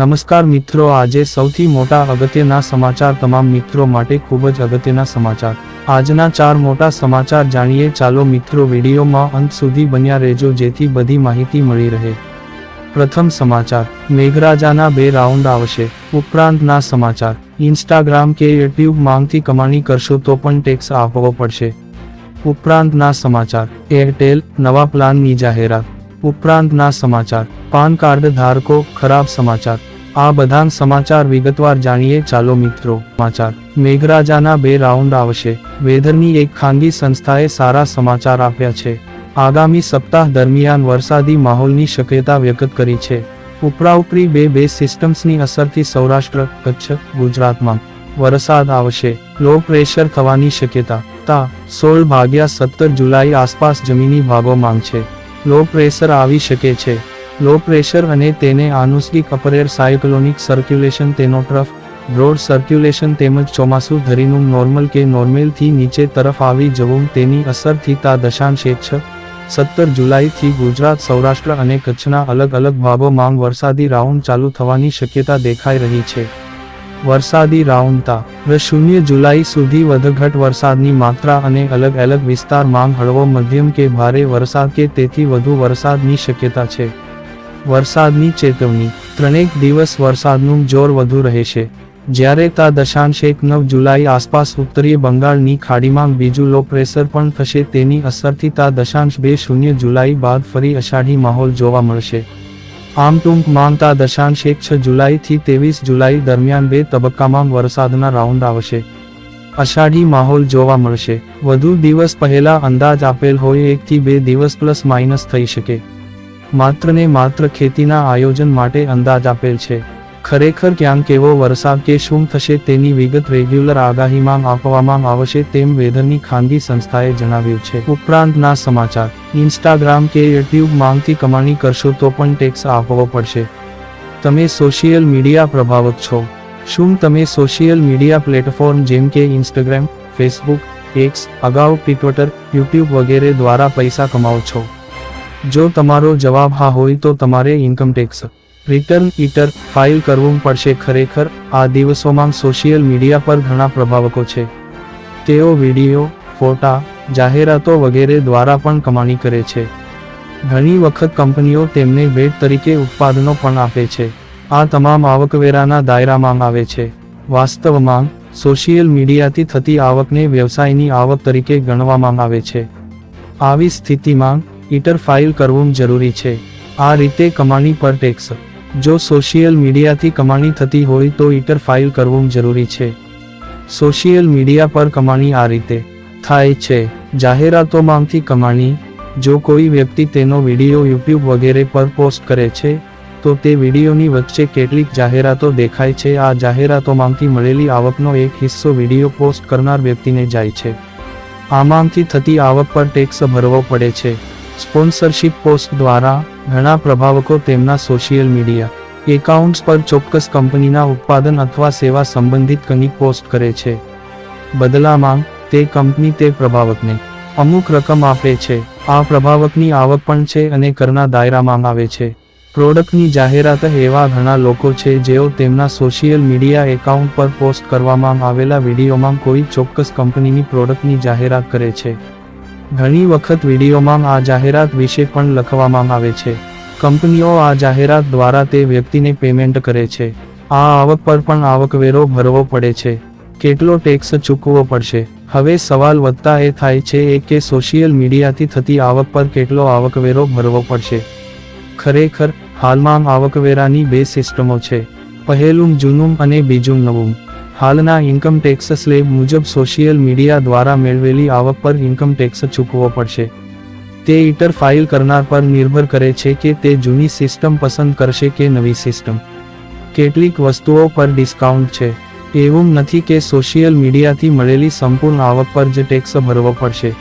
નમસ્કાર મિત્રો, આજે સૌથી મોટા અગત્યના સમાચાર તમામ મિત્રો માટે ખૂબ જ અગત્યના સમાચાર. આજના ચાર મોટા સમાચાર જાણીએ. ચાલો મિત્રો, વિડીયોમાં અંત સુધી બન્યા રહેજો, જેથી બધી માહિતી મળી રહે. પ્રથમ સમાચાર, મેઘરાજાના બે રાઉન્ડ આવશે. ઉપરાંતના સમાચાર, ઇન્સ્ટાગ્રામ કે યુટ્યુબ માંગથી કમાણી કરશો તો પણ ટેક્સ આપવો પડશે. ઉપરાંતના સમાચાર, એરટેલ, નવા પ્લાનની જાહેરાત. ઉપરાંતના સમાચાર, પાન કાર્ડ ધારકો, ખરાબ સમાચાર. આ બધા સમાચાર વિગતવાર જાણીએ. ચાલો મિત્રો, સમાચાર. મેઘરાજાના બે રાઉન્ડ આવશે. વેધરની એક ખાનગી સંસ્થાએ સારા સમાચાર આપ્યા છે. આગામી સપ્તાહ દરમિયાન વરસાદી માહોલની શક્યતા વ્યક્ત કરી છે. ઉપરાઉપરી બે બે સિસ્ટમ્સની અસરથી સૌરાષ્ટ્ર, કચ્છ, ગુજરાતમાં વરસાદ આવશે. લો પ્રેશર થવાની શક્યતા. તા, સોળ ભાગ્યા સત્તર જુલાઈ આસપાસ જમીની ભાગો માંગ છે. લો પ્રેશર આવી શકે છે. લો પ્રેશર અને તેને આનુષંગિક અપરેર સાયક્લોનિક સર્ક્યુલેશન તેનો ટ્રફ બ્રોડ સર્ક્યુલેશન તેમજ ચોમાસું ધરીનું નોર્મલ કે નોર્મેલથી નીચે તરફ આવી જવું તેની અસરથી તા દશાંશ સત્તર જુલાઈથી ગુજરાત, સૌરાષ્ટ્ર અને કચ્છના અલગ અલગ ભાગોમાં વરસાદી રાઉન્ડ ચાલુ થવાની શક્યતા દેખાઈ રહી છે. વરસાદી રાઉન્ડતા શૂન્ય જુલાઈ સુધી વધઘટ વરસાદની માત્રા અને અલગ અલગ વિસ્તારમાં હળવો મધ્યમ કે ભારે વરસાદ કે તેથી વધુ વરસાદની શક્યતા છે. વરસાદની ચેતવણી. ત્રણેક દિવસ વરસાદનું જોર વધુ રહેશે. જ્યારે તા દશાંશ એક નવ જુલાઈ આસપાસ ઉત્તરીય બંગાળની ખાડીમાં બીજું લો પ્રેશર પણ થશે તેની અસરથી તા દશાંશ બે શૂન્ય જુલાઈ બાદ ફરી અષાઢી માહોલ જોવા મળશે. આમ ટૂંકમાં તા દશાંશ એક છ જુલાઈથી ત્રેવીસ જુલાઈ દરમિયાન બે તબક્કામાં વરસાદના રાઉન્ડ આવશે. અષાઢી માહોલ જોવા મળશે. વધુ દિવસ પહેલા અંદાજ આપેલ હોય એકથી બે દિવસ પ્લસ માઇનસ થઈ શકે. માત્ર ને માત્ર ખેતીના આયોજન માટે અંદાજ આપેલ છે. ખરેખર ક્યાંક કેવો વરસાદ કે શું થશે તેની વિગત રેગ્યુલર આગાહીમાં આપવામાં આવશે તેમ વેધરની ખાનગી સંસ્થાએ જણાવ્યું છે. ઉપરાંતના સમાચાર. ઇન્સ્ટાગ્રામ કે યુટ્યુબ માંગથી કમાણી કરશો તો પણ ટેક્સ આપવો પડશે. તમે સોશિયલ મીડિયા પ્રભાવક છો. શું તમે સોશિયલ મીડિયા પ્લેટફોર્મ જેમ કે ઇન્સ્ટાગ્રામ, ફેસબુક, એક્સ, અગાઉ ટ્વિટર, યુટ્યુબ વગેરે દ્વારા પૈસા કમાઓ છો? જો તમારો જવાબ હા હોય તો તમારે income tax return ITR file કરવું પડશે. ખરેખર, આ દિવસોમાં સોશિયલ મીડિયા પર ઘણા પ્રભાવકો છે. તેઓ વીડિયો ફોટા, જાહેરાતો વગેરે દ્વારા પણ કમાણી કરે છે. ઘણી વખત કંપનીઓ તેમને ભેટ તરીકે ઉત્પાદનો પણ આપે છે. આ તમામ આવકવેરાના દાયરામાં આવે છે. વાસ્તવમાં સોશિયલ મીડિયાથી થતી આવકને વ્યવસાયની આવક તરીકે ગણવામાં આવે છે. આવી સ્થિતિમાં ઈટર ફાઇલ કરવું જરૂરી છે. આ રીતે કમાણી પર ટેક્સ. જો સોશિયલ મીડિયાથી કમાણી થતી હોય તો ઇટર ફાઇલ કરવું જરૂરી છે. સોશિયલ મીડિયા પર કમાણી આ રીતે થાય છે. જાહેરાતોમાંથી કમાણી. જો કોઈ વ્યક્તિ તેનો વીડિયો યુટ્યુબ વગેરે પર પોસ્ટ કરે છે, તો તે વિડીયોની વચ્ચે કેટલીક જાહેરાતો દેખાય છે. આ જાહેરાતોમાંથી મળેલી આવકનો એક હિસ્સો વીડિયો પોસ્ટ કરનાર વ્યક્તિને જાય છે. આમાંથી થતી આવક પર ટેક્સ ભરવો પડે છે. સ્પોન્સરશિપ પોસ્ટ દ્વારા ઘણા પ્રભાવકો તેમના સોશિયલ મીડિયા એકાઉન્ટ્સ પર ચોક્કસ કંપનીના ઉત્પાદન અથવા સેવા સંબંધિત કંઈક પોસ્ટ કરે છે. બદલામાં, તે કંપની તે પ્રભાવકને અમુક રકમ આપે છે. આ પ્રભાવકની આવક પણ છે અને કરના દાયરામાં આવે છે. પ્રોડક્ટની જાહેરાત એવા ઘણા લોકો છે જેઓ તેમના સોશિયલ મીડિયા એકાઉન્ટ પર પોસ્ટ કરવામાં આવેલા વિડીયોમાં કોઈ ચોક્કસ કંપનીની પ્રોડક્ટની જાહેરાત કરે છે. ઘણી વખત વિડીયોમાં આ જાહેરાત વિશે પણ લખવામાં આવે છે. કંપનીઓ આ જાહેરાત દ્વારા તે વ્યક્તિને પેમેન્ટ કરે છે. આ આવક પર પણ આવકવેરો ભરવો પડે છે. કેટલો ટેક્સ ચૂકવવો પડશે? હવે સવાલ વધતા એ થાય છે કે સોશિયલ મીડિયાથી થતી આવક પર કેટલો આવકવેરો ભરવો પડશે? ખરેખર, હાલમાં આવકવેરાની બે સિસ્ટમો છે. પહેલું જૂનું અને બીજું નવું. હાલના ઇન્કમ ટેક્સ સ્લેબ મુજબ સોશિયલ મીડિયા દ્વારા મેળવેલી આવક પર ઇન્કમ ટેક્સ ચૂકવવો પડશે. તે ઇટર ફાઇલ કરનાર પર નિર્ભર કરે છે કે તે જૂની સિસ્ટમ પસંદ કરશે કે નવી સિસ્ટમ કેટલીક વસ્તુઓ પર ડિસ્કાઉન્ટ છે. એવું નથી કે સોશિયલ મીડિયાથી મળેલી સંપૂર્ણ આવક પર જ ટેક્સ ભરવો પડશે.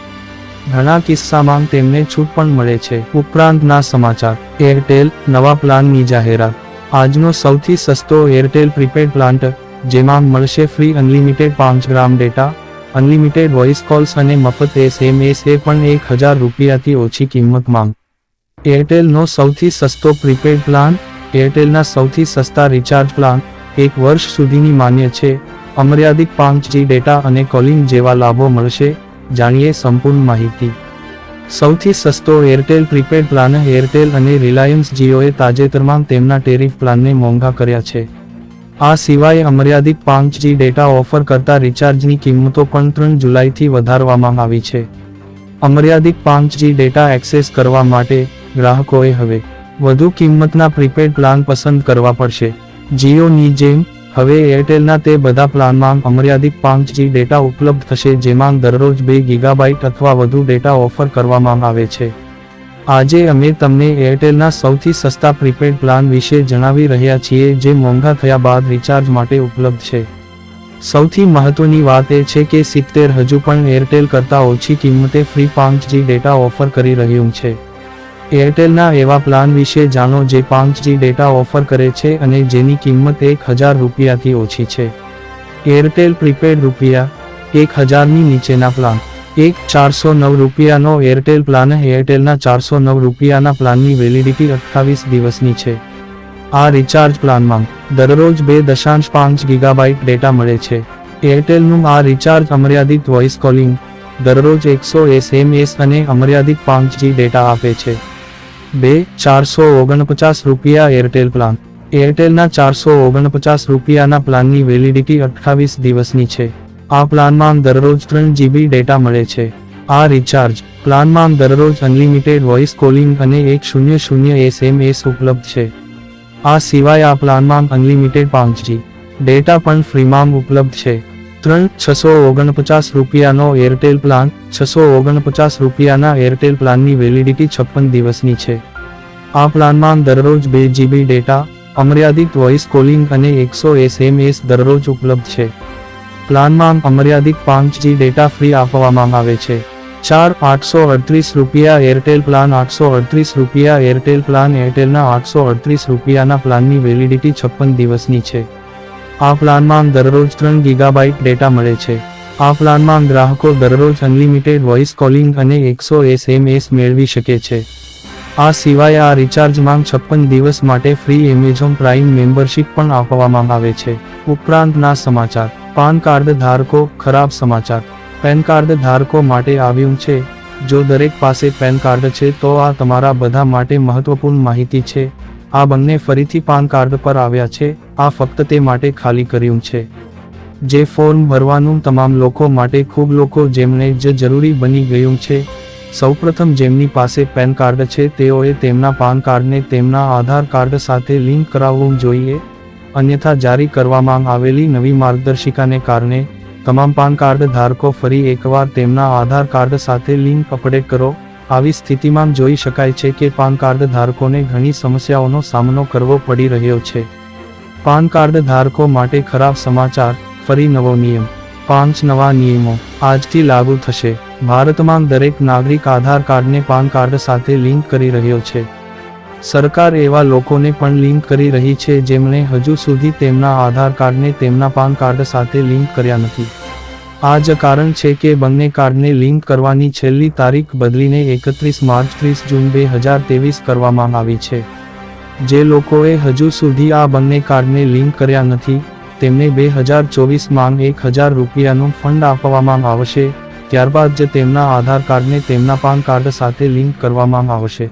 ઘણા કિસ્સામાં તેમને છૂટ પણ મળે છે. ઉપરાંતના સમાચાર. એરટેલ નવા પ્લાનની જાહેરાત. આજનો સૌથી સસ્તો એરટેલ પ્રીપેડ પ્લાન્ટ જેમાં મળશે ફ્રી અનલિમિટેડ પાંચ ગ્રામ ડેટા, અનલિમિટેડ વોઇસ કોલ્સ અને મફત એસએમએસ એ પણ એક હજાર રૂપિયાથી ઓછી કિંમત માંગ એરટેલનો સૌથી સસ્તો પ્રીપેડ પ્લાન, એરટેલના સૌથી સસ્તા રિચાર્જ પ્લાન, એક વર્ષ સુધીની માન્ય છે, અમર્યાદિત પાંચ જી ડેટા અને કોલિંગ જેવા લાભો મળશે, જાણીએ સંપૂર્ણ માહિતી. સૌથી સસ્તો એરટેલ પ્રીપેડ પ્લાન એરટેલ અને રિલાયન્સ જીઓએ તાજેતરમાં તેમના ટેરિફ પ્લાનને મોંઘા કર્યા છે. આ સિવાય અમર્યાદિત પાંચ જી ડેટા ઓફર કરતા રિચાર્જની કિંમતો પણ ત્રણ જુલાઈથી વધારવામાં આવી છે. અમર્યાદિત પાંચ જી ડેટા એક્સેસ કરવા માટે ગ્રાહકોએ હવે વધુ કિંમતના પ્રીપેડ પ્લાન પસંદ કરવા પડશે. જીઓની જેમ હવે એરટેલના તે બધા પ્લાનમાં અમર્યાદિત પાંચ જી ડેટા ઉપલબ્ધ થશે જેમાં દરરોજ બે ગીગાબાઇટ અથવા વધુ ડેટા ઓફર કરવામાં આવે છે. આજે અમે તમને એરટેલના સૌથી સસ્તા પ્રીપેડ પ્લાન વિશે જણાવી રહ્યા છીએ જે મોંઘા થયા બાદ રિચાર્જ માટે ઉપલબ્ધ છે. સૌથી મહત્વની વાત એ છે કે સિત્તેર હજુ પણ એરટેલ કરતાં ઓછી કિંમતે ફ્રી પાંચ જી ડેટા ઓફર કરી રહ્યું છે. એરટેલના એવા પ્લાન વિશે જાણો જે પાંચ જી ડેટા ઓફર કરે છે અને જેની કિંમત એક હજાર રૂપિયાથી ઓછી છે. એરટેલ પ્રીપેડ રૂપિયા એક હજારની નીચેના પ્લાન એક ચારસો નવ રૂપિયાનો એરટેલ પ્લાન એરટેલના ચારસો નવ રૂપિયાના પ્લાનની વેલિડિટી અઠ્ઠાવીસ દિવસની છે. આ રિચાર્જ પ્લાનમાં દરરોજ બે દશાંશ પાંચ ગીગાબાઇટ ડેટા મળે છે. એરટેલનું આ રિચાર્જ અમર્યાદિત વોઇસ કોલિંગ દરરોજ એકસો એસએમએસ અને અમર્યાદિત પાંચ જી ડેટા આપે છે. બે ચારસો ઓગણપચાસ રૂપિયા એરટેલ પ્લાન એરટેલના ચારસો ઓગણપચાસ રૂપિયાના પ્લાનની વેલિડિટી અઠ્ઠાવીસ દિવસની છે. આ પ્લાનમાં દરરોજ ત્રણ જીબી ડેટા મળે છે. આ રિચાર્જ પ્લાનમાં દરરોજ અનલિમિટેડ વોઇસ કોલિંગ અને એક શૂન્ય શૂન્ય એસએમએસ ઉપલબ્ધ છે. આ સિવાય આ પ્લાનમાં અનલિમિટેડ પાંચ જી ડેટા પણ ફ્રીમાં ઉપલબ્ધ છે. ત્રણ છસો ઓગણપચાસ રૂપિયાનો એરટેલ પ્લાન, છસો ઓગણપચાસ રૂપિયાના એરટેલ પ્લાનની વેલિડિટી છપ્પન દિવસની છે. આ પ્લાનમાં દરરોજ બે જીબી ડેટા, અમર્યાદિત વોઇસ કોલિંગ અને એકસો એસએમએસ દરરોજ ઉપલબ્ધ છે. પ્લાનમાં અમર્યાદિત પાંચ જી ડેટા ફ્રી આપવામાં આવે છે. ચાર આઠસો અડત્રીસ રૂપિયા એરટેલ પ્લાન, આઠસો અડત્રીસ રૂપિયા એરટેલ પ્લાન, એરટેલના આઠસો અડત્રીસ રૂપિયાના પ્લાનની વેલિડિટી છપ્પન દિવસની છે. આ પ્લાનમાં દરરોજ ત્રણ ગીગાબાઇટ ડેટા મળે છે. આ પ્લાનમાં ગ્રાહકો દરરોજ અનલિમિટેડ વોઇસ કોલિંગ અને એકસો એસએમએસ મેળવી શકે છે. આ સિવાય આ રિચાર્જમાં છપ્પન દિવસ માટે ફ્રી એમેઝોન પ્રાઇમ મેમ્બરશિપ પણ આપવામાં આવે છે. ઉપરાંતના સમાચાર. પાન કાર્ડ ધારકો, ખરાબ સમાચાર. પેન કાર્ડ ધારકો માટે આવ્યું છે. જો દરેક પાસે પેન કાર્ડ છે તો આ તમારા બધા માટે મહત્વપૂર્ણ માહિતી છે. આ બંને ફરીથી પાન કાર્ડ પર આવ્યા છે. આ ફક્ત તે માટે ખાલી કર્યું છે. જે ફોર્મ ભરવાનું તમામ લોકો માટે ખૂબ લોકો જેમને જ જરૂરી બની ગયું છે. સૌપ્રથમ જેમની પાસે પેન કાર્ડ છે તેઓએ તેમના પાન કાર્ડને તેમના આધાર કાર્ડ સાથે લિંક કરાવવું જોઈએ. અન્યથા જારી કરવામાં આવેલી નવી માર્ગદર્શિકાને કારણે, તમામ પાન કાર્ડ ધારકો ફરી એકવાર તેમના આધાર કાર્ડ સાથે લિંક અપડેટ કરો. આવી સ્થિતિમાં જોઈ શકાય છે કે પાન કાર્ડ ધારકોને ઘણી સમસ્યાઓનો સામનો કરવો પડી રહ્યો છે. પાન કાર્ડ ધારકો માટે ખરાબ સમાચાર, ફરી નવો નિયમ. પાંચ નવા નિયમો. આજથી લાગુ થશે. ભારતમાં દરેક નાગરિક આધાર કાર્ડને પાન કાર્ડ સાથે લિંક કરી રહ્યો છે. સરકાર એવા લોકોને પણ લિંક કરી રહી છે જેમણે હજુ સુધી તેમના આધાર કાર્ડને તેમના પાન કાર્ડ સાથે લિંક કર્યા નથી. આ જ કારણ છે કે બંને કાર્ડને લિંક કરવાની છેલ્લી તારીખ બદલીને એકત્રીસ માર્ચ ત્રીસ જૂન બે હજાર ત્રેવીસ કરવામાં આવી છે. જે લોકોએ હજુ સુધી આ બંને કાર્ડને લિંક કર્યા નથી, તેમને બે હજાર ચોવીસમાં એક હજાર રૂપિયાનું ફંડ આપવામાં આવશે, ત્યારબાદ જ તેમના આધાર કાર્ડને તેમના પાન કાર્ડ સાથે લિંક કરવામાં આવશે.